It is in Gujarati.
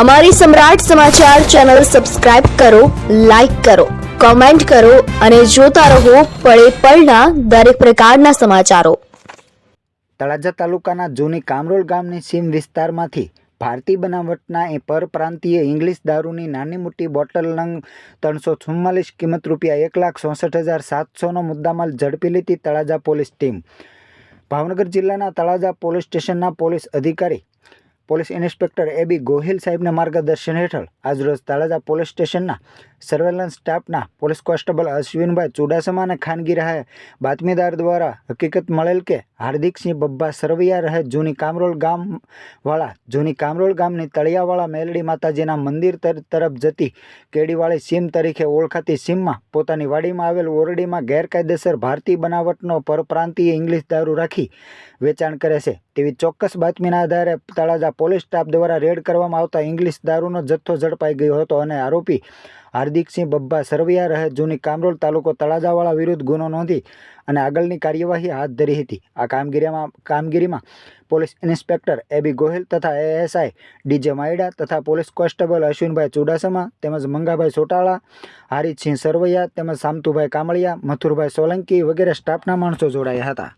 અમારી સમ્રાટ સમાચાર ચેનલ સબસ્ક્રાઇબ કરો, લાઇક કરો, કોમેન્ટ કરો અને જોતા રહો પળે પળના દરેક પ્રકારના સમાચારો. તળાજા તાલુકાના જૂની કામરોલ ગામની સીમ વિસ્તારમાંથી ભારતીય બનાવટના એ પરપ્રાંતીય ઇંગ્લિશ દારૂની નાની મોટી બોટલ નંગ ત્રણસો ચુમ્માલીસ કિંમત રૂપિયા એક લાખ ચોસઠ હજાર સાતસોનો મુદ્દામાલ ઝડપી લીધી તળાજા પોલીસ ટીમ. ભાવનગર જિલ્લાના તળાજા પોલીસ સ્ટેશનના પોલીસ અધિકારી police inspector A B Gohil સાહેબના માર્ગદર્શન હેઠળ આજરોજ તળાજા પોલીસ સ્ટેશનના સર્વેલન્સ સ્ટાફના પોલીસ કોન્સ્ટેબલ અશ્વિનભાઈ ચુડાસમાને ખાનગી રહે બાતમીદાર દ્વારા હકીકત મળેલ કે હાર્દિકસિંહ બબ્બા સરવૈયા રહે જૂની કામરોલ ગામવાળા, જૂની કામરોલ ગામની તળિયાવાળા મેલડી માતાજીના મંદિર તર- તરફ જતી કેડીવાળી સીમ તરીકે ઓળખાતી સીમમાં પોતાની વાડીમાં આવેલ ઓરડીમાં ગેરકાયદેસર ભારતીય બનાવટનો પરપ્રાંતીય ઇંગ્લિશ દારૂ રાખી વેચાણ કરે છે. તેવી ચોક્કસ બાતમીના આધારે તળાજા પોલીસ સ્ટાફ દ્વારા રેડ કરવામાં આવતા ઇંગ્લિશ દારૂનો જથ્થો ઝડપાઈ ગયો હતો અને આરોપી હાર્દિકસિંહ બબ્બા સરવૈયા રહે જૂની કામરોલ તાલુકો તળાજાવાળા વિરુદ્ધ ગુનો નોંધી અને આગળની કાર્યવાહી હાથ ધરી હતી. આ કામગીરીમાં કામગીરીમાં પોલીસ ઇન્સ્પેક્ટર એબી ગોહિલ તથા એએસઆઈ ડીજે માયડા તથા પોલીસ કોન્સ્ટેબલ અશ્વિનભાઈ ચુડાસમા તેમજ મંગાભાઈ સોટાળા, હારીતસિંહ સરવૈયા તેમજ સામતુભાઈ કામળિયા, મથુરભાઈ સોલંકી વગેરે સ્ટાફના માણસો જોડાયા હતા.